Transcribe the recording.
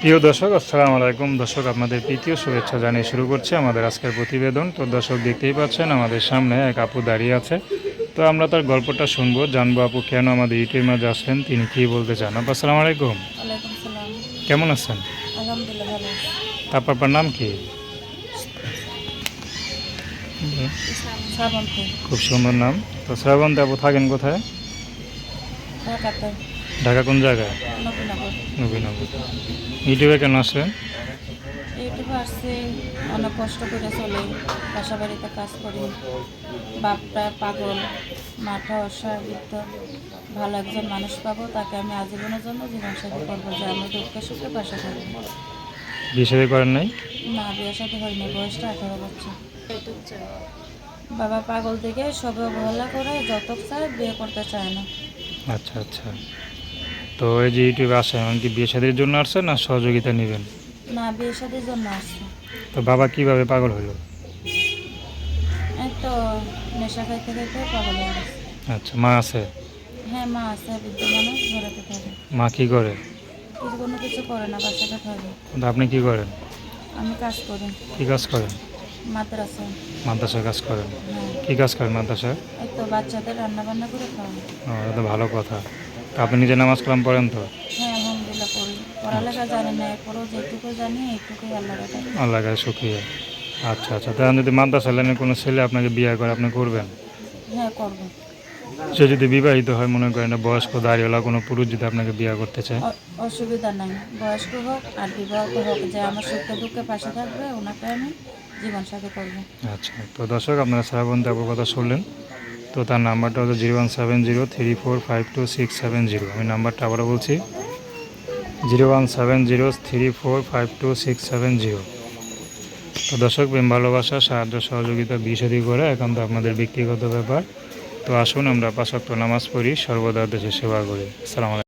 প্রিয় দর্শক আসসালামু আলাইকুম। দর্শক আপনাদের তৃতীয় শুভেচ্ছা জানিয়ে শুরু করছি আমাদের আজকের প্রতিবেদন। তো দর্শক দেখতেই পাচ্ছেন আমাদের সামনে এক আপু দাঁড়িয়ে আছে। তো আমরা তার গল্পটা শুনব। জানব আপু কেন আমাদের ইউটিউবের মাঝে আসলেন? তিনি কী বলতে চান? আপু আসসালামু আলাইকুম। কেমন আছেন। তারপর আপনার নাম কি? খুব সুন্দর নাম। তো শ্রাবন্ত আপু থাকেন কোথায়? ঢাকা কোন জায়গায়? নবীনগর। নবীনগর। ইউটিউবে কেন আসলেন ইউটিউবে আসছি অনেক কষ্ট করে চলে বাসা বাড়িতে কাজ করি। বাপটা পাগল মাঠা অসহায়িত ভালো একজন মানুষ পাবো তাকে আমি আজীবনের জন্য জীবনসাথী করব যে আমি দুঃখে সুখে পাশে থাকব বিয়ে শাদী করেন নাই? না বিয়ে সাথে হয়নি বয়সটা আঠারো বছর। বাবা পাগল দিকে সবে অবহেলা করে যত চায় বিয়ে করতে চায় না। আচ্ছা আচ্ছা। তো এই যে ইউটিউবে আসেন এমনকি বিয়ে শাদীর জন্য আসছেন না সহযোগিতা নেবেন? না বিয়ে সাথের জন্য আসছে। তো বাবা কীভাবে পাগল হলো? তো নেশা খাইতে খাইতে পাগল হয়ে গেছে। আচ্ছা মা আছে? হ্যাঁ মা আছে বৃদ্ধ মানুষ ঘরেতে থাকে মা কি করে? কিছু কোনো কিছু করে না বাচ্চাটা থাকে কিন্তু আপনি কি করেন? আমি কাজ করি। কি কাজ করেন? মাদ্রাসা। মাদ্রাসায় কাজ করেন? হ্যাঁ। কি কাজ করেন মাদ্রাসায়? তো বাচ্চাদের রান্না বান্না করে খাওয়াই। ও এটা ভালো কথা। তা আপনি নিজে নামাজ কালাম পড়েন তো? হ্যাঁ আলহামদুলিল্লাহ করি পড়ালেখা জানি না এরপরেও যেটুকু জানি এইটুকুই আল্লাহ আল্লাহ কাছে শুক্রিয়া। আচ্ছা আচ্ছা তাহলে যদি মাদ্রাসা লাইনে কোনো ছেলে আপনাকে বিয়ে করে আপনি করবেন? হ্যাঁ করব। সে যদি বিবাহিত হয় মনে করেন না বয়স্ক দাঁড়িয়েওয়ালা কোনো পুরুষ যদি আপনাকে বিয়ে করতে চায়? অসুবিধা নাই। বয়স্ক হোক আর বিবাহিত হোক যে আমার সুখে দুঃখে পাশে থাকবে ওনাকে আমি জীবন সাথী করব। আচ্ছা তো দর্শক আপনারা শ্রাবণ দেবর কথা শুনলেন। তো তার নাম্বারটা হচ্ছে zero one seven zero three four five two six seven zero. আমি নাম্বারটা আবারও বলছি। Zero one seven zero three four five two six seven zero. তো দর্শক, প্রেম, ভালোবাসা, সাহায্য, সহযোগিতা বিষাদি করে এখন তো আপনাদের ব্যক্তিগত ব্যাপার। তো আসুন আমরা পাশাক্ত নামাজ পড়ি, সর্বদা দেশে সেবা করি। আলাইকুম।